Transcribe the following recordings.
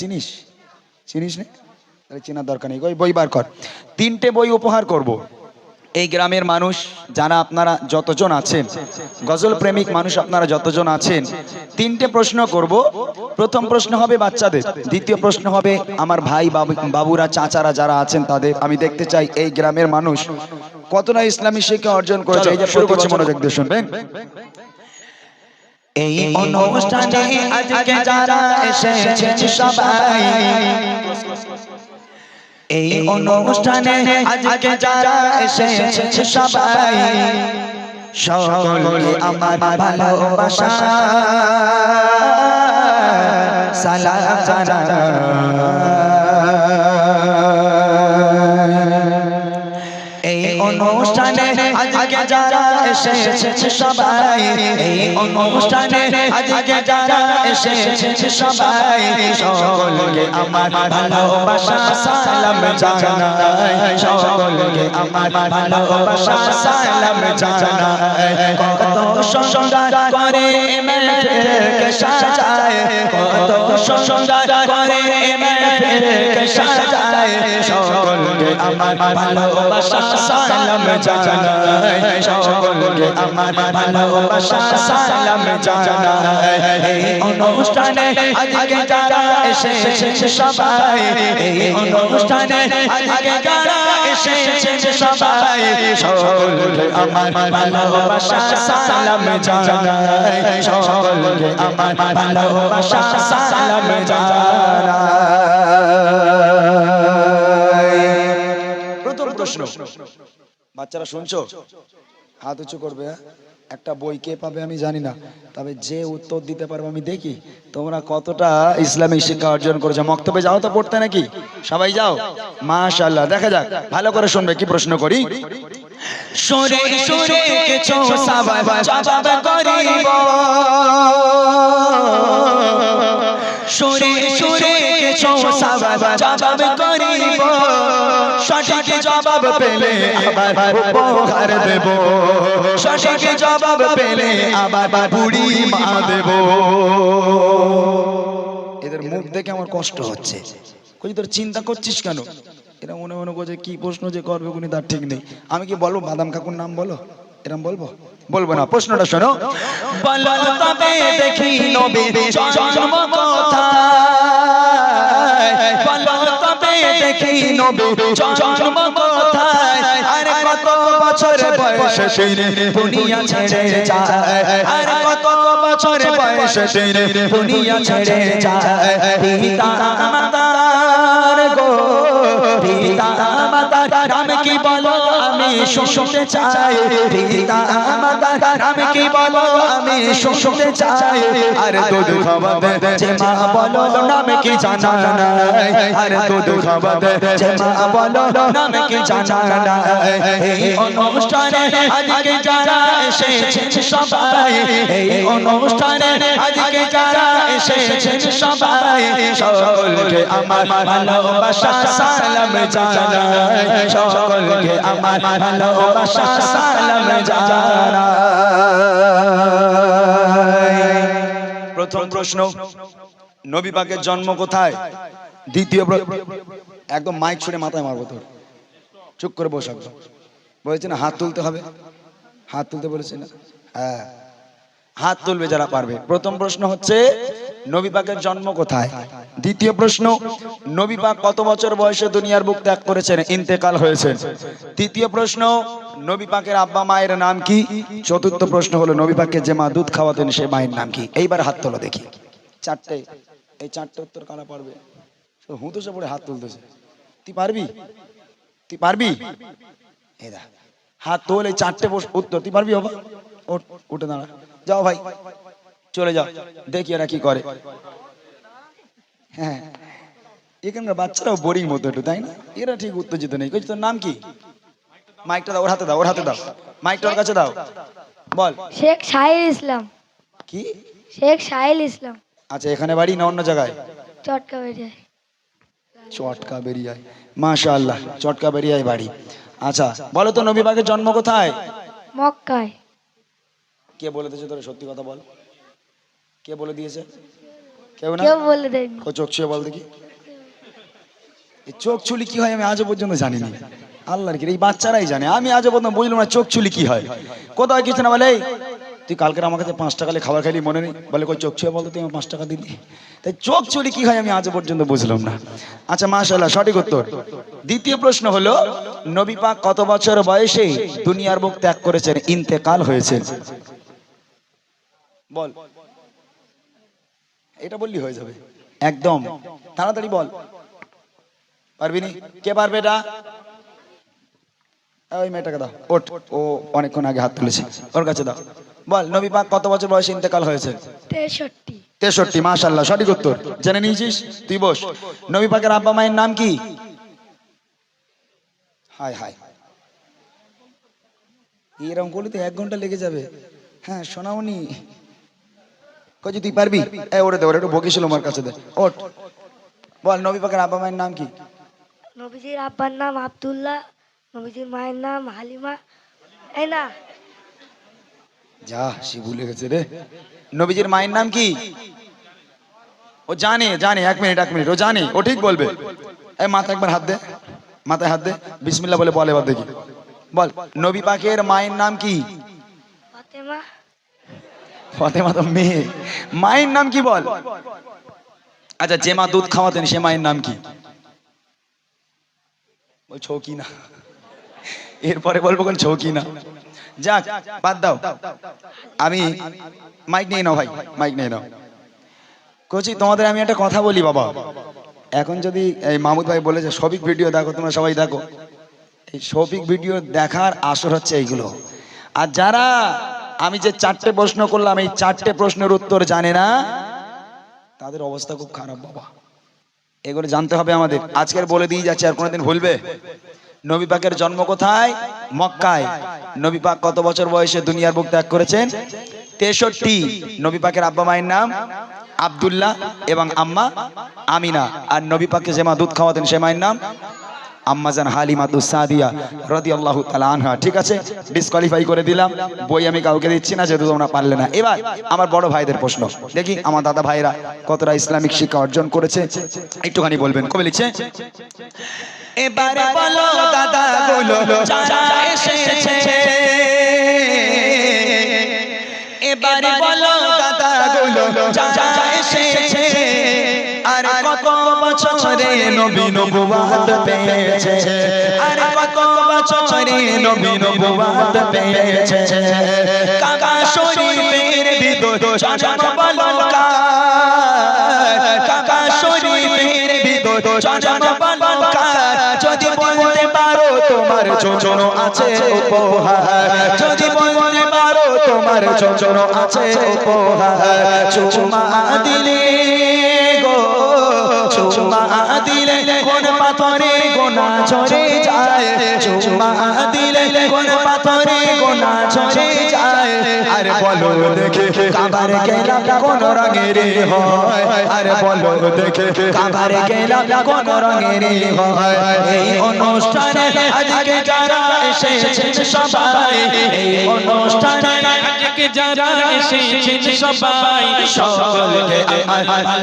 চিনিস? চিনিস না? তাহলে চেনার দরকার নেই। ওই বই বার কর। তিনটে বই উপহার করব। এই গ্রামের মানুষ যারা আপনারা যতজন আছেন গজল প্রেমিক মানুষ আপনারা যতজন আছেন তিনটে প্রশ্ন করব। প্রথম প্রশ্ন হবে বাচ্চাদের দ্বিতীয় প্রশ্ন হবে আমার ভাই বাবুরা চাচারা যারা আছেন তাদের। আমি দেখতে চাই এই গ্রামের মানুষ কতটা ইসলামী শিক্ষা অর্জন করেছে। এই যে শুরু করছে মনোযোগ দিয়ে শুনবেন। এই অনুষ্ঠানে আজকে যারা এসেছে সবাই এই অনুষ্ঠানে আজকে যারা এসেছে সবাই সকলকে আমার ভালোবাসা। সালাম এই অনুষ্ঠানে আজকে যারা এসেছে সবাই, এই অনুষ্ঠানে আজকে যারা এসেছে সবাই, সকলকে আমার ভালোবাসা সালাম জানাই, সকলকে আমার ভালোবাসা সালাম জানাই। কত সংসার করে মেঘকে সাজায়, কত সংসার করে সাজায় সকলকে আমার ভালোবাসা সালাম জানাই সকলকে আমার ভালোবাসা প্রশ্ন। বাচ্চারা শুনছো? হাত উঁচু করবে হ্যাঁ? একটা বই কে পাবে আমি জানি না, তবে যে উত্তর দিতে পারব আমি দেখি। তোমরা কতটা ইসলামিক শিক্ষা অর্জন করেছ? মক্তবে যাও তো পড়তে নাকি? সবাই যাও? মাশাল্লাহ দেখা যাক। ভালো করে শুনবে, কি প্রশ্ন করি? সরে সরে কিছু সাবাব জবাব করিব সরে সরে কিছু সাবাব জবাব করিব সঠিক জবাব পেলে আবার উপহার দেব সঠিক জবাব পেলে আবার বুড়ি মা দেব এদের মুখ দেখে আমার কষ্ট হচ্ছে তোর চিন্তা করছিস কেন এরা মনে মনে করছে কি প্রশ্ন যে করবে কোনি তার ঠিক নেই। আমি কি বলব? বাদাম কাকুর নাম বলো? এরম বলব? বলব না, প্রশ্নটা শোনো। দেখি কত বছর বয়সে গো I da da শুনতে চাই, পিতা মাতার নাম কি বলো? আমি শুনতে চাই। আর দুধ খাওয়াতে যে মা বলো, নাম কি জানা নাই? আর দুধ খাওয়াতে যে মা বলো, নাম কি জানা নাই? এই অনুষ্ঠানে আজকে যারা এসেছে সবাই, এই অনুষ্ঠানে আজকে যারা এসেছে সবাই, সকলকে আমার ভালোবাসা, সালাম জানাই। সকলকে আমার প্রথম প্রশ্ন, নবী পাকের জন্ম কোথায়? দ্বিতীয় একদম মাইক ছুড়ে মাথায় মারবো তোর। চুপ করে বস একদম। বলেছে না, হাত তুলতে হবে। হাত তুলতে বলেছে না। হ্যাঁ। হাত তুলবে যারা পারবে। প্রথম প্রশ্ন হচ্ছে, নবী পাকের জন্ম কোথায়? দ্বিতীয় প্রশ্ন, নবী পাক কত বছর বয়সে দুনিয়ার বুক ত্যাগ করেছেন? ইন্তেকাল হয়েছে। তৃতীয় প্রশ্ন, নবী পাকের আব্বা মায়ের নাম কি? চতুর্থ প্রশ্ন হলো, নবী পাককে যে মা দুধ খাওয়াতেন, সে মায়ের নাম কি? এইবার হাত তোলো দেখি। চারটে, এই চারটে উত্তর কারা পারবে? হুঁতোসে পড়ে হাত তুলতেছে। তুই পারবি? তুই পারবি? এই দেখ, হাত তোল, এই চারটে উত্তর। তুই পারবি, বাবা? ওঠ, উঠে দাঁড়া। যাও ভাই, চলে যাও। দেখি এরা কি করে। হ্যাঁ। এখানকার বাচ্চারাও বোরিং মতো একটু তাই না? এরা ঠিক উত্তেজিত নেই। কইছি তোর নাম কি? মাইকটা দাও ওর হাতে দাও ওর হাতে দাও। মাইকটা ওর কাছে দাও। বল। শেখ সাহিল ইসলাম। কি? শেখ সাহিল ইসলাম। আচ্ছা এখানে বাড়ি না অন্য জায়গায়? চটকা বেরিয়ে চটকা বেরিয়ায়। মাশাআল্লাহ চটকা বেরিয়ায় বাড়ি। আচ্ছা বলো তো নবী পাকের জন্ম কোথায়? মক্কায়। কে বলে দিয়েছে তোর? সত্যি কথা বল। কে বলে দিয়েছে? কেউ না? কেউ বলে দেয়নি। ও চোখ ছুঁয়ে বল দেখি। এই চোখ চুলি কি হয় আমি আজও পর্যন্ত জানি না আল্লাহর কি এই বাচ্চারাই জানে। আমি আজও পর্যন্ত বুঝলাম না চোখ চুলি কি হয়। কোথাও কিছু না বলে তুই কালকে আমার কাছে পাঁচ টাকা খাবার খাইলি মনে নেই? বলে কই চোখ ছুঁয়ে বলতো তুই আমার পাঁচ টাকা দিলি। তাই চোখ চুলি কি হয় আমি আজও পর্যন্ত বুঝলাম না। আচ্ছা মাশাল্লাহ সঠিক উত্তর। দ্বিতীয় প্রশ্ন হলো নবী পাক কত বছর বয়সে দুনিয়ার বুক ত্যাগ করেছেন? ইন্তেকাল হয়েছে। বল। এটা বললি হয়ে যাবে। একদম। তাড়াতাড়ি বল। পারবি নি কে পারবে এটা? ওই মেয়েটাকে দাও। ওঠ। ও অনেকক্ষণ আগে হাত তুলেছে। ওর কাছে দাও। বল নবী পাক কত বছর বয়সে ইন্তেকাল হয়েছে? তেষট্টি। তেষট্টি মাশাল্লাহ সঠিক উত্তর। জেনে নিয়েছিস? তুই বস। নবী পাকের আব্বা মায়ের নাম কি? হাই হাই এরকম করলে তো এক ঘণ্টা লেগে যাবে। হ্যাঁ শোনাওনি। তুই পারবি? এ ওরে দে ওরে একটু বকিছিল আমার কাছে দে। ওঠ। বল নবী পাকের আব্বা মায়ের নাম কি? নবীজির আব্বার নাম আব্দুল্লাহ নবীজির মায়ের নাম হালিমা। এই না। যা সে ভুলে গেছে রে। নবীজির মায়ের নাম কি? ও জানে জানে এক মিনিট এক মিনিট। ও জানে ও ঠিক বলবে। এই মাথা একবার হাত দে মাথায় হাত দে। বিসমিল্লাহ বলে বল এবার দেখি। বল নবী পাকের মায়ের নাম কি? ফতেমা তো মেয়ে। মায়ের নাম কি বল? আচ্ছা যে মা দুধ খাওয়াতেন সে মায়ের নাম কি? ওই ছৌকি না এরপরে বলব কোন ছৌকি না যাক, বাদ দাও। আমি মাইক নিয়ে নাও ভাই, মাইক নিয়ে নাও। কোচি, তোমাদের আমি একটা কথা বলি বাবা। এখন যদি এই মাহমুদ ভাই বলেছে সবিক ভিডিও দেখো, তোমরা সবাই দেখো। এই সবিক ভিডিও দেখার আসর হচ্ছে এইগুলো। আর যারা আমি যে চারটে প্রশ্ন করলাম, এই চারটে প্রশ্নের উত্তর জানে না। তাদের অবস্থা খুব খারাপ, বাবা। এগুলো জানতে হবে আমাদের। আজকের বলে দিয়ে যাচ্ছে, আর কোনোদিন ভুলবে? নবী পাকের জন্ম কোথায়? মক্কায়। নবী পাক কত বছর বয়সে দুনিয়ার বুক ত্যাগ করেছেন? তেষট্টি। নবী পাকের আব্বা মায়ের নাম আবদুল্লাহ এবং আম্মা আমিনা। আর নবী পাককে যে মা দুধ খাওয়াতেন, সে মায়ের নাম আম্মাজান হালিমা সাদিয়া রাদিয়াল্লাহু তাআলা আনহা। ঠিক আছে? ডিসকোয়ালিফাই করে দিলাম। বই আমি কাউকে দিচ্ছি না, যেহেতু তোমরা পারলে না। এবার আমার বড় ভাইদের প্রশ্ন। দেখি আমার দাদা ভাইরা কতটা ইসলামিক শিক্ষা অর্জন করেছে। একটুখানি বলবেন। কবে লিখছে, এবারে বলো দাদা গুলো যারা এসেছে, এবারে বলো দাদা গুলো যারা এসেছে আর কত বছরে নবী নবুয়াত পেয়েছে? আর কত বছরে নবী নবুয়াত পেয়েছে? কাকা শরীফের ভিতর জন্ম বলো কার কাকা শরীফের ভিতর জন্ম বলো কার যদি বলতে পারো তোমার জন্য আছে উপহার। যদি বলতে পারো তোমার জন্য আছে উপহার। চুমা দিলে চুমা দিলে কোন পাথরে গোনা ঝরে যায়। চুমা দিলে কোন পাথরে আরে বলো দেখে, কাবার গেলাম কোন রঙের হয়। আরে বলো দেখে, কাবার গেলাম কোন রঙের হয়। এই অনুষ্ঠানে আজকে যারা এসেছেন সবাই, এই অনুষ্ঠানে আজকে যারা এসেছেন সবাই, সকলকে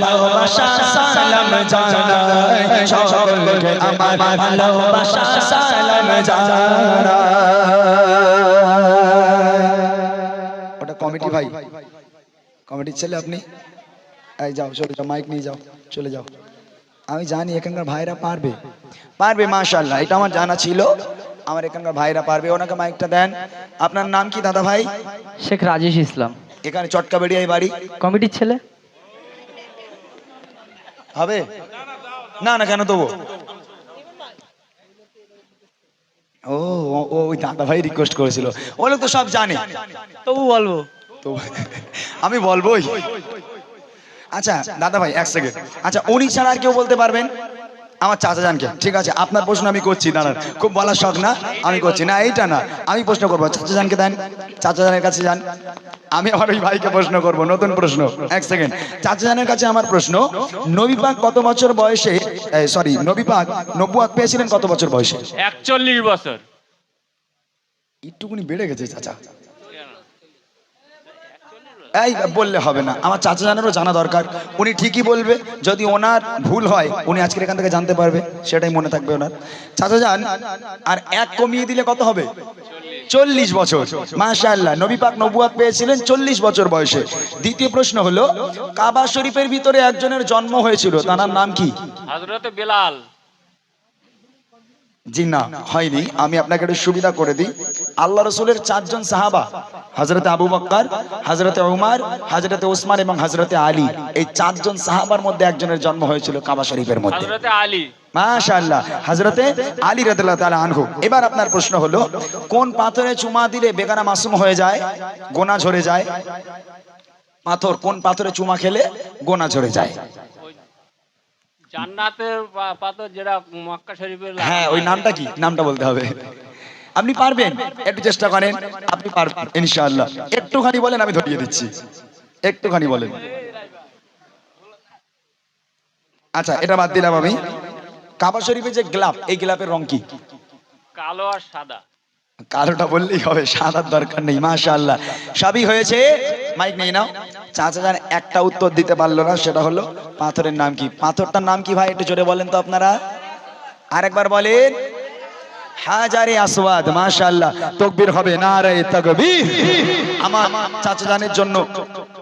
ভালোবাসা, সালাম জানাই। সকলকে আমার ভালোবাসা, সালাম জানাই। কমিটি ভাই। কমিটির ছেলে আপনি। এই যাও চলে যাও মাইক নিয়ে যাও চলে যাও। আমি জানি এখানকার ভাইরা পারবে। পারবে মাশাল্লাহ এটা আমার জানা ছিল। আমার এখানকার ভাইরা পারবে ওনাকে মাইকটা দেন। আপনার নাম কি দাদা ভাই? শেখ রাজেশ ইসলাম। এখানে চটকাবেড়িয়ায় বাড়ি। কমিটির ছেলে? হবে? না না কেন দেবো? ও ও- ওই দাদা ভাই রিকোয়েস্ট করেছিল। ও লোক তো সব জানে। তবু বলব। তো আমি বলবোই। আচ্ছা দাদা ভাই এক সেকেন্ড আচ্ছা উনি ছাড়া আর কেউ বলতে পারবেন? আমার চাচা জানকে। ঠিক আছে আপনার প্রশ্ন আমি করছি দাঁড়ান। খুব বলার শখ না আমি করছি না এইটা না। আমি প্রশ্ন করব চাচা জানকে দেন চাচা জানের কাছে যান। আমি আমার ওই ভাইকে প্রশ্ন করব নতুন প্রশ্ন এক সেকেন্ড চাচা জানের কাছে আমার প্রশ্ন নবী পাক কত বছর বয়সে সরি নবী পাক নবুয়াক পেয়েছিলেন কত বছর বয়সে? একচল্লিশ বছর। একটুকুনি বেড়ে গেছে চাচা। এই, বললে হবে না। আমার চাচা জানেরও জানা দরকার। উনি ঠিকই বলবে, যদি ওনার ভুল হয়, উনি আজকের এখান থেকে জানতে পারবে, সেটাই মনে থাকবে ওনার। চাচা যান আর এক কমিয়ে দিলে কত হবে? চল্লিশ বছর। মাশাআল্লাহ, নবী পাক নবুয়াত পেয়েছিলেন চল্লিশ বছর বয়সে। দ্বিতীয় প্রশ্ন হলো, কাবা শরীফের ভিতরে একজনের জন্ম হয়েছিল, তার নাম কি? বেলাল। জি না হয়নি। আমি আপনাকে একটু সুবিধা করে দিই। আল্লাহ রসুলের চারজন সাহাবা হজরতে আবু বক্কর হজরতে উমার হজরতে ওসমান এবং হজরতে আলী এই চারজন সাহাবার মধ্যে একজনের জন্ম হয়েছিল কাবা শরীফের মধ্যে। আলী। মাশাআল্লাহ। আলী রাদিয়াল্লাহু তাআলা আনহু। এবার আপনার প্রশ্ন হলো কোন পাথরে চুমা দিলে বেগানা মাসুম হয়ে যায়? গোনা ঝরে যায়? পাথর কোন পাথরে চুমা খেলে গোনা ঝরে যায়? জান্নাতের পাথর যেটা মক্কা শরীফের হ্যাঁ ওই নামটা কি? নামটা বলতে হবে। আপনি পারবেন? একটু চেষ্টা করেন। আপনি পারবেন ইনশাআল্লাহ। একটুখানি বলেন আমি ধরিয়ে দিচ্ছি। একটুখানি বলেন। আচ্ছা এটা বাদ দিলাম আমি। কাবা শরীফের যে গ্লাভ এই গ্লাভের রং কি? কালো আর সাদা। কালোটা বললেই হবে সাদার দরকার নেই, মাশাআল্লাহ। সবই হয়েছে। মাইক নিয়ে নাও। চাচা যান একটা উত্তর দিতে পারল না, সেটা হলো পাথরের নাম কি? পাথরটার নাম কি ভাই, একটু জোরে বলেন তো আপনারা? আরেকবার বলেন, হাজারে আসওয়াদ, মাশাআল্লাহ। তকবীর হবে নারায়ে তাকবীর। আমার চাচা জানের জন্য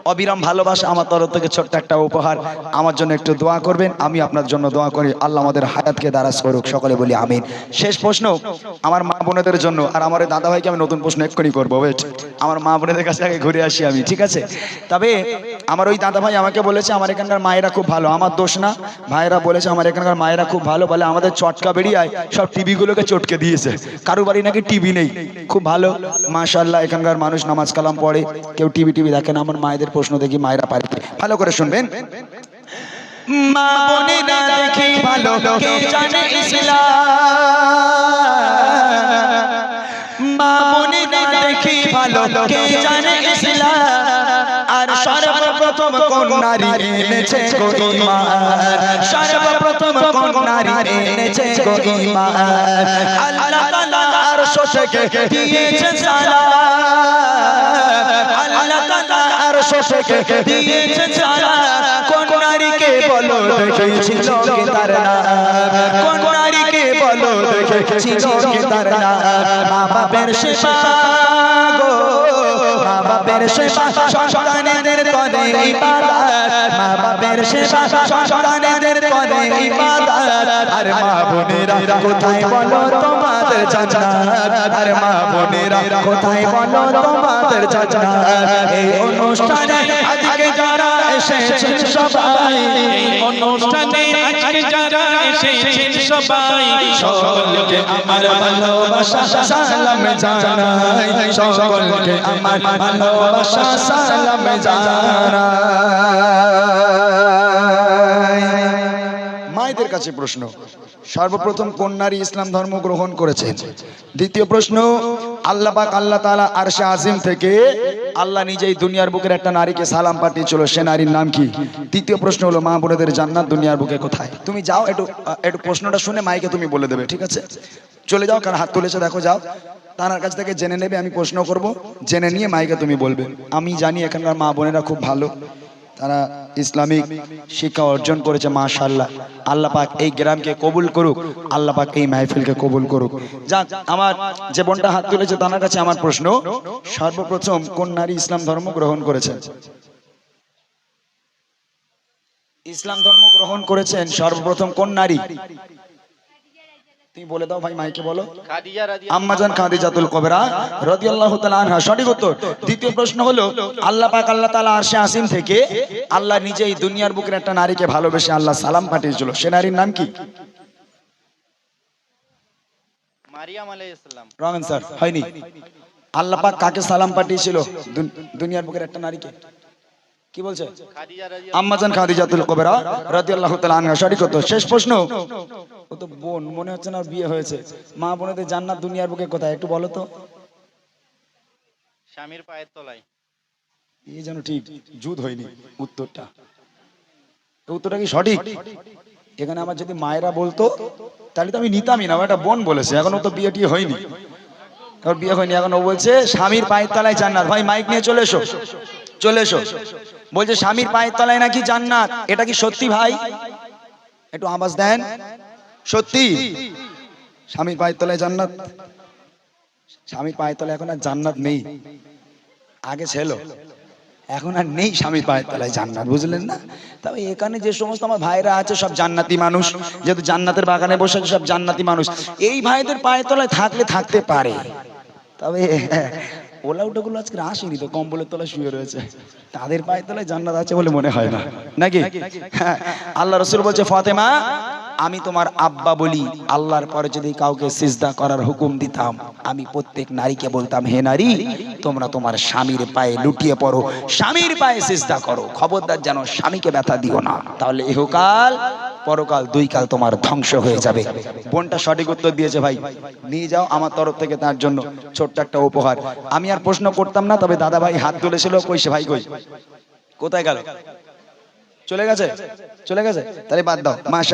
অবিরাম ভালোবাসা আমার তরফ থেকে ছোট্ট একটা উপহার। আমার জন্য একটু দোয়া করবেন, আমি আপনার জন্য দোয়া করি। আল্লাহ আমাদের হায়াতকে দারাজ করুক, সকলে বলি আমিন। শেষ প্রশ্ন, আমার মা বোনেদের জন্য, আর আমার দাদা ভাইকে আমি নতুন প্রশ্ন এক্ষুনি করব ওয়েট আমার মা বোনেদের কাছে আগে ঘুরে আসি আমি, ঠিক আছে? তবে আমার ওই দাদা ভাই আমাকে বলেছে, আমার এখানকার মায়েরা খুব ভালো, আমার দোষ না। ভাইয়েরা বলেছে, আমার এখানকার মায়েরা খুব ভালো, বলে আমাদের চটকা বেরিয়ায় সব টিভি গুলোকে চটকে দিয়েছে। কারও বাড়ি নাকি টিভি নেই, খুব ভালো। মাশাল্লাহ এখানকার মানুষ নামাজ কালাম পড়ে, কেউ টিভি টিভি দেখে না, আমার মায়েদের প্রশ্ন দেখি মায়েরা পারে ভালো করে শুনবেন। সর্বপ্রথম আল্লাহ তাআলা দিয়েছে চারা কোন নারীকে বলো দেখেছিল কে তার নাম কোন নারীকে বলো দেখেছিল কে তার নাম মা বাপের সেবা বাপের সেবা সন্তানেদের করে ইবাদত। মা বাপের সেবা সন্তানেদের করে ইবাদত। আর মা বোনেরা, কোথায় বলো তোমাদের জান্নাত? আর মা বোনেরা, কোথায় বলো তোমাদের জান্নাত? এই অনুষ্ঠানে আজকে যারা এসেছেন সবাই অনুষ্ঠানে যারা এসেছেন সবাই। সকলকে আমার ভালোবাসা, সালাম জানাই। সকলকে আমার ভালোবাসা, সালাম জানাই। মায়েদের কাছে প্রশ্ন সর্বপ্রথম কোন নারী ইসলাম ধর্ম গ্রহণ করেছেন দ্বিতীয় প্রশ্ন, আল্লাহ পাক, আল্লাহ তাআলা আরশে আজিম থেকে আল্লাহ নিজেই দুনিয়ার বুকের একটা নারীকে সালাম পাঠিয়েছিল, সে নারীর নাম কি? তৃতীয় প্রশ্ন হলো, মা বোনেদের জান্নাত দুনিয়ার বুকে কোথায়? তুমি যাও একটু একটু প্রশ্নটা শুনে মাইকে তুমি বলে দেবে, ঠিক আছে? চলে যাও কারণ হাত তুলেছে, দেখো যাও। তার কাছ থেকে জেনে নেবে, আমি প্রশ্ন করব, জেনে নিয়ে মাইকে তুমি বলবে। আমি জানি এখানকার মা বোনেরা খুব ভালো। তারা ইসলামিক শিক্ষা অর্জন করেছে মাশাল্লাহ আল্লাহ পাক এই গ্রামকে কবুল করুক, আল্লাহ পাক এই মাহফিলকে কবুল করুক। যাক, আমার যে বোনটা হাত তুলেছে, তার কাছে আমার প্রশ্ন, সর্বপ্রথম কোন নারী ইসলাম ধর্ম গ্রহণ করেছেন? ইসলাম ধর্ম গ্রহণ করেছেন সর্বপ্রথম কোন নারী? তুমি বলে দাও ভাই মাইকে বলো। আম্মাজান খাদিজাতুল কবরা রাদিয়াল্লাহু তাআলা আনহা। সঠিক উত্তর। দ্বিতীয় প্রশ্ন হলো আল্লাহ পাক আল্লাহ তাআলা আরশে আসিম থেকে আল্লাহ নিজেই দুনিয়ার বুকের একটা নারীকে ভালোবেসে আল্লাহ সালাম পাঠিয়েছিল। সে নারীর নাম কি? মারিয়াম আলাইহিস সালাম। রং হয়নি। আল্লাহ পাক কাকে সালাম পাঠিয়েছিল দুনিয়ার বুকের একটা নারীকে? কি বলছে? আম্মাজান খাদিজাতুল কবরা রাদিয়াল্লাহু তাআলা আনহা। সঠিক উত্তর। শেষ প্রশ্ন। ও তো বোন মনে হচ্ছে না বিয়ে হয়েছে। মা বোনেদের জান্নাত দুনিয়ার বুকে কোথায়? একটু বলো তো। স্বামীর পায়ের তলায়। এই যেন ঠিক জুত হয়নি উত্তরটা। উত্তরটা কি সঠিক? এখানে আমার যদি মায়েরা বলতো তাহলে তো আমি নিতামই না ও একটা বোন বলেছে এখনও তো বিয়ে টিয়ে হয়নি। ওর বিয়ে হয়নি এখন ও বলছে স্বামীর পায়ের তলায় জান্নাত। ভাই মাইক নিয়ে চলে এসো চলে এসো। বলছে স্বামীর পায়ের তলায় নাকি জান্নাত? এটা কি সত্যি ভাই? একটু আওয়াজ দেন। সত্যি? স্বামীর পায়ের তলায় জান্নাত। স্বামীর পায়ের তলায় এখন আর জান্নাত নেই। আগে ছিল। এখন আর নেই স্বামীর পায়ের তলায় জান্নাত বুঝলেন না? তবে এখানে যে সমস্ত আমার ভাইরা আছে সব জান্নাতি মানুষ। যেহেতু জান্নাতের বাগানে বসে আছে সব জান্নাতি মানুষ। এই ভাইদের পায়ের তলায় থাকলে থাকতে পারে। তবে ওলা উঠাগুলো আজকে আসেনি তো কম্বলের তলায় শুয়ে রয়েছে। তাদের পায়ের তলায় জান্নাত আছে বলে মনে হয় না। নাকি? হ্যাঁ, আল্লাহ রসুল বলছে ফাতেমা আমি তোমার আব্বা বলি, আল্লাহর পরে যদি কাউকে সিজদা করার হুকুম দিতাম, আমি প্রত্যেক নারীকে বলতাম, হে নারী, তোমরা তোমার স্বামীর পায়ে লুটিয়ে পড়ো, স্বামীর পায়ে সিজদা করো, খবরদার যেন স্বামীকে ব্যথা দিও না। তাহলে ইহকাল, পরকাল, দুই কাল তোমার ধ্বংস হয়ে যাবে। বোনটা সঠিক উত্তর দিয়েছে ভাই। নিয়ে যাও আমার তরফ থেকে তার জন্য ছোট্ট একটা উপহার। আমি আর প্রশ্ন করতাম না, তবে দাদা ভাই হাত তুলেছিল, কইছে, ভাই কই? কোথায় গেল? চলে গেছে? চলে গেছে? তাহলে বাদ দাও। মাসা